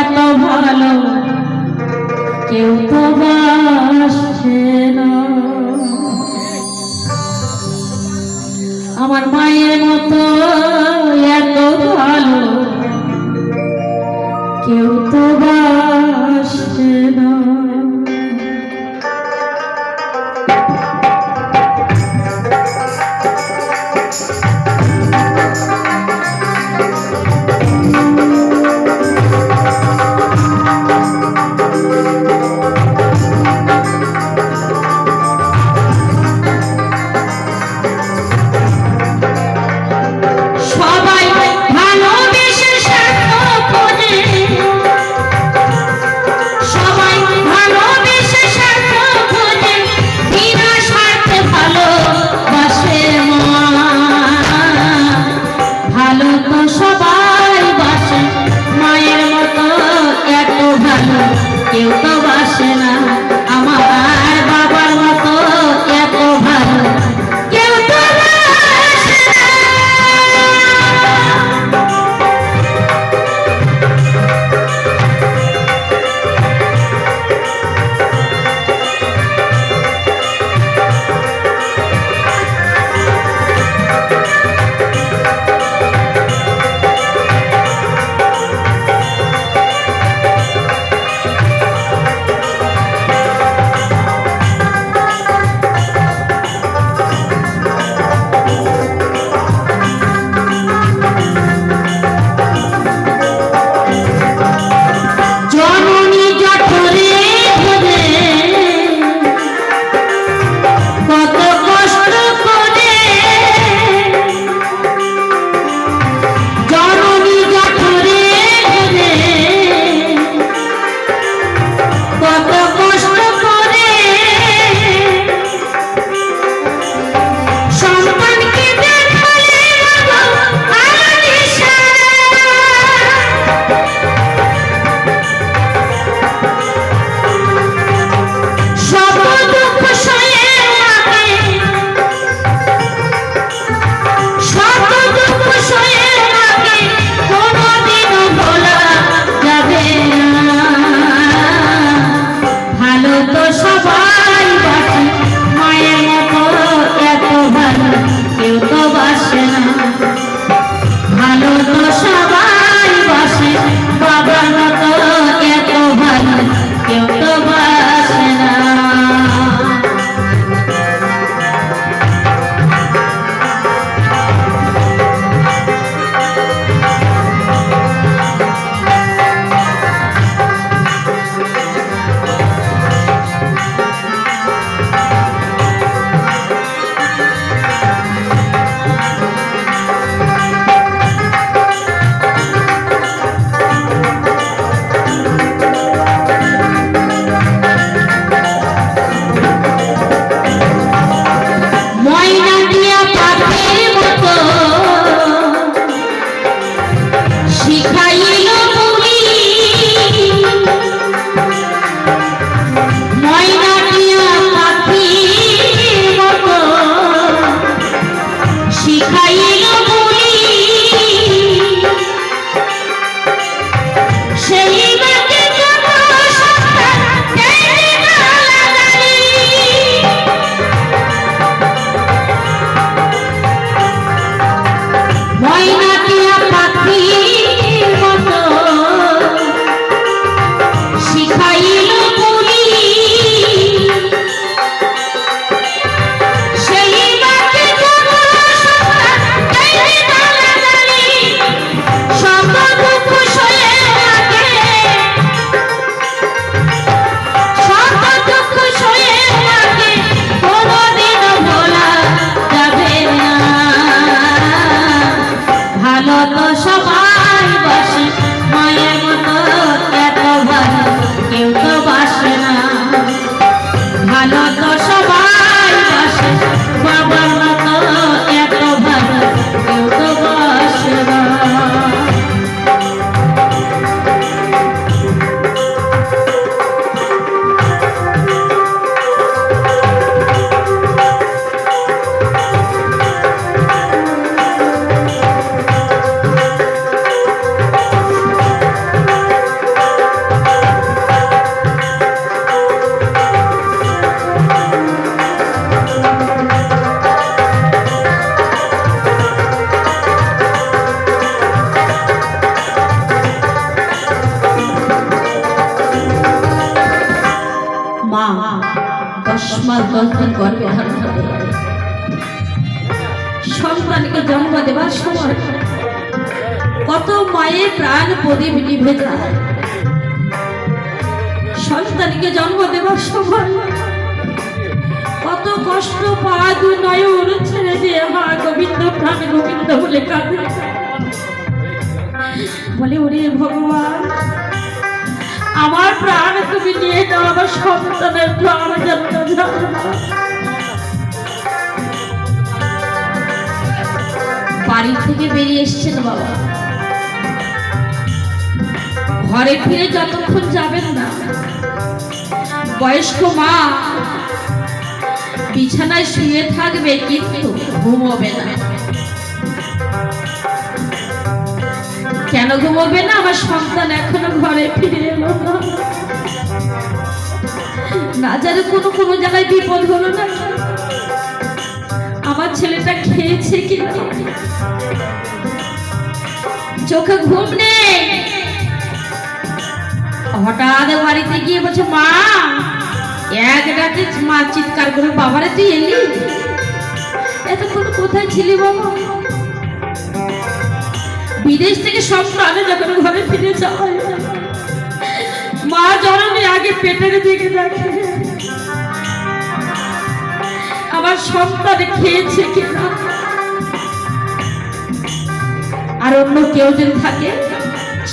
এত ভালো কেউ তো না। আমার মায়ের মতো এত ভালো কেউ তো বা মতো সবাই বাসে মায়ের মতো এত ভালো কেউ তো বাসে না। মা দশ মাস দশ দিন গর্ভে সন্তানকে জন্ম দেবার সময় কত মায়ের প্রাণ প্রদীপ নিভে যায়। সন্তানকে জন্ম দেবার সময় কত কষ্ট পা দু নয়ন ছেড়ে দিয়ে মা গোবিন্দ প্রাণ গোবিন্দ বলে কাঁদে। বলে, ওরে ভগবান, আমার প্রাণ তুমি নিয়ে দাও সন্তানের প্রাণ। বাড়ি থেকে বেরিয়ে এসছেন বাবা। ঘরে ফিরে যতক্ষণ যাবেন না, বয়স্ক মা বিছানায় শুয়ে থাকবে কিন্তু ঘুমোবে না। কেন ঘুমোবে না? আমার সন্তান এখনও ঘরে ফিরে এলো না। জানে কোনো কোনো জায়গায় বিপদ হলো না। আমার ছেলেটা খেয়েছে কি চোখে ঘুম নেই। হঠাৎ বাড়িতে গিয়ে বলছে, মা, এক রাতে মা চিৎকার করে বাবারে তুই এলি? এতক্ষণ কোথায় ছিলি বাবা? বিদেশ থেকে সব প্রাণে যখন ঘরে ফিরে যাওয়া আগে পেটের দিকে দেখে। আমার সন্তান খেয়েছে কিনা? আর অন্য কেউ যদি থাকে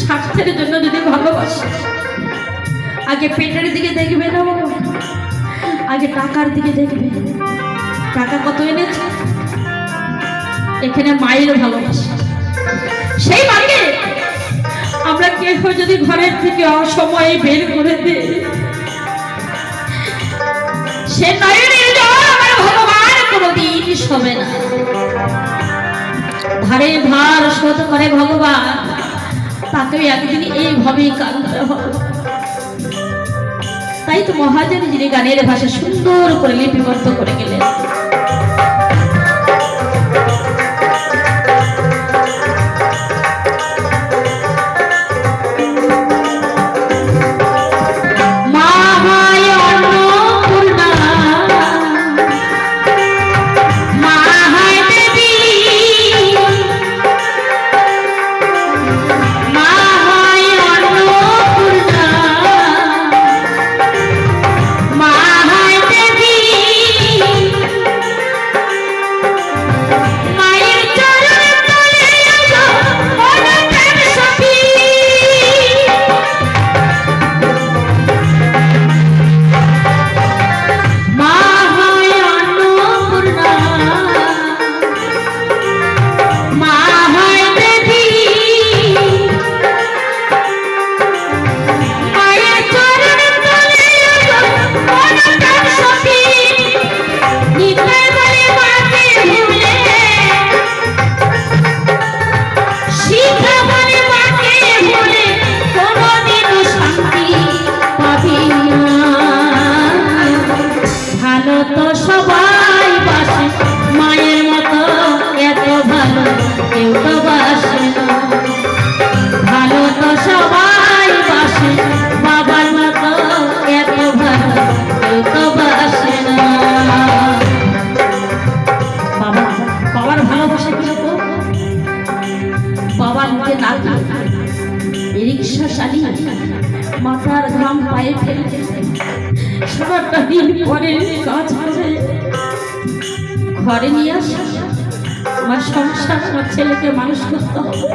স্বার্থের জন্য যদি ভালোবাসে, আগে পেটের দিকে দেখবে না বাবা। আগে টাকার দিকে দেখবে। টাকা কত এনেছে? এখানে মায়ের ভালোবাসা। সেই মাকে আমরা কেউ যদি ঘরের থেকে অসময়ে বের করে দিই সে নয়নের শোবে না। ধারে ধার শোধ করে ভগবান, তাকে একদিন এইভাবেই কাঁদতে হবে। তাই তো মহাজন যিনি গানের ভাষা সুন্দর করে লিপিবদ্ধ করে গেলেন। বাবা নিজে না রিক্সা চালিয়ে মাথার ঘাম পায়ে ফেলে সারাটা দিন পরে কাজ করে। ঘরে নিয়ে আসে। আমার সংসার, আমার ছেলেকে মানুষ করতে হবে।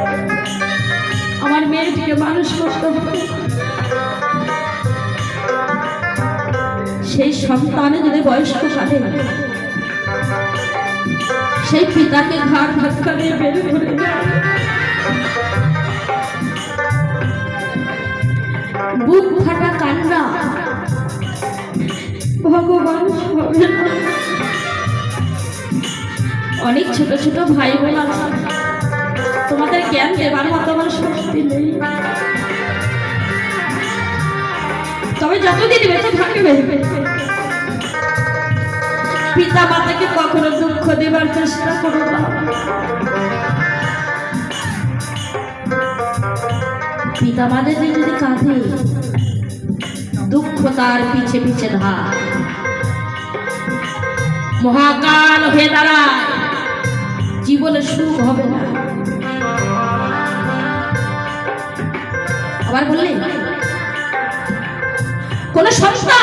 আমার মেয়েটিকে মানুষ করতে হবে। সেই সন্তানে যদি বয়স্ক সাথে সেই পিতাকে ঘাড় ধাক্কা দিয়ে বের ছোট ছোট ভাই বোন আছে তোমাদের জ্ঞান দেবার মতো আমার শক্তি নেই। তবে যতদিন বেঁচে থাকবে, পিতা মাতাকে কখনো দুঃখ দেবার চেষ্টা করো না। পিতা মাদের যদি কাঁদে, দুঃখ তার পিছে পিছে ধার। মহাকাল হয়ে দাঁড়ায়। জীবনে সুখ হবে না। আবার বললে, কোন সংস্থা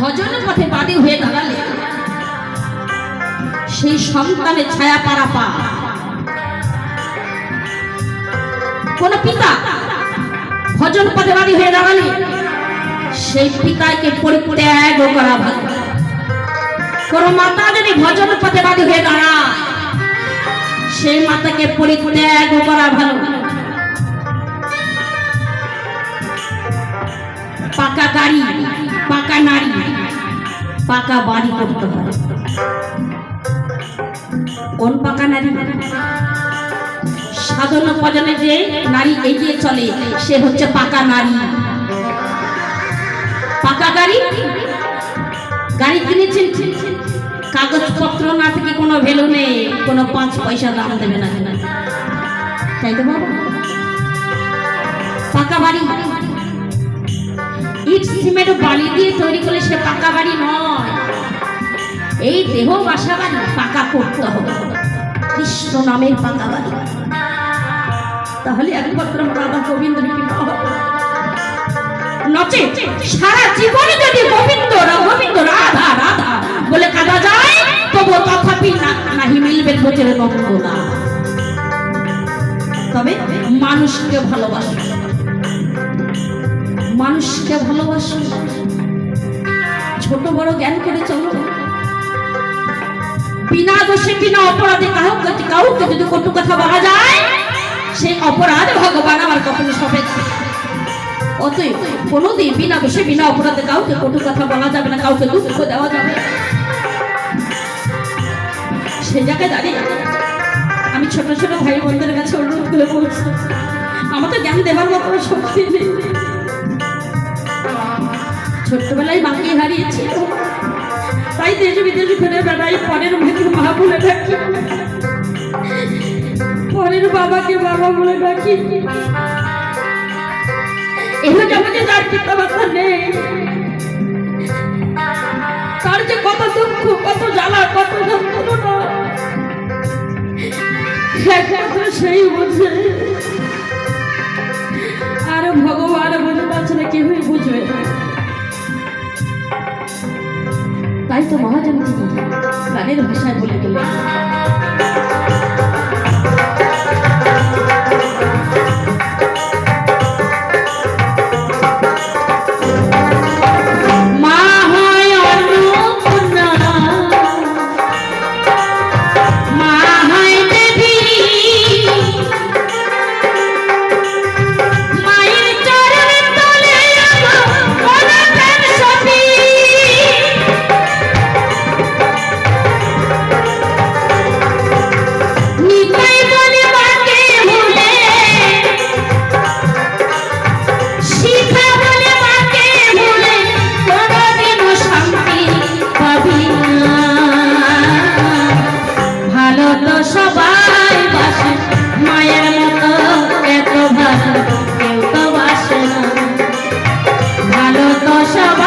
ভজন পথে বাদী হয়ে দাঁড়ালে সেই সন্তানের ছায়া পারা পা। কোন পিতা ভজন পথে বাদী হয়ে দাঁড়ালে সেই পিতাকে পরিত্যাগ করা ভালো। কোন মাতা যদি ভজন পথে বাদী হয়ে দাঁড়ায়, সেই মাতাকে পরিত্যাগ করা ভালো। পাকা গাড়ি, পাকা নারী, পাকা বাড়ি করতে হয়। কোন পাকা নারী? সাধন ভজনে যে নারী এগিয়ে চলে, সে হচ্ছে পাকা নারী। পাকা গাড়ি? গাড়ি কিনেছেন? কাগজপত্র না থেকে কোনো ভ্যালু নেই। কোনো পাঁচ পয়সা দাম দেবে না। তাই তো বাবা। পাকা বাড়ি। ইট, সিমেন্ট, বালি দিয়ে তৈরি করলে সে পাকা বাড়ি নয়। এই দেহ বাসা বাড়ি পাকা করতে হবে। কৃষ্ণ নামের পাকা বাড়ি। তাহলে একমাত্র রাধা গোবিন্দ নচে, সারা যদি গোবিন্দ গোবিন্দ রাধা রাধা বলে কাঁদা যায় তবু তথাপি নাহি মিলবে বোঝের তবে মানুষকে মানুষকে ভালোবাসো। ছোট বড় জ্ঞান করে চলো। বিনা দোষে, বিনা অপরাধে কাউকে কাউকে যদি কটু কথা বলা যায়, সেই অপরাধ ভগবান আমার কখনো সবে অতএব কোনোদিন বিনা দোষে বিনা অপরাধে কাউকে কটু কথা বলা যাবে না, কাউকে দুঃখ দেওয়া যাবে। সে জায়গায় দাঁড়িয়ে আমি ছোট ছোট ভাই বোনদের কাছে অনুরোধ করে বলছি, আমার তো জ্ঞান দেবার মতো শক্তি নেই। ছোট্টবেলায় মাকে হারিয়েছি। তাই দেশ বিদেশ ঘুরে বেড়াই, পরের মাকে মা বলে ডাকি। পরের বাবাকে বাবা বলে ডাকি। এগুলো যে কত দুঃখ, কত জ্বালা, কত যন্ত্রণা একমাত্র সেই বোঝে। আর ভগবান বোঝে তাছাড়া কেউই বুঝবে না। তাই তো মহাজন গানের ভাষায় বলে গেলেন। ভালো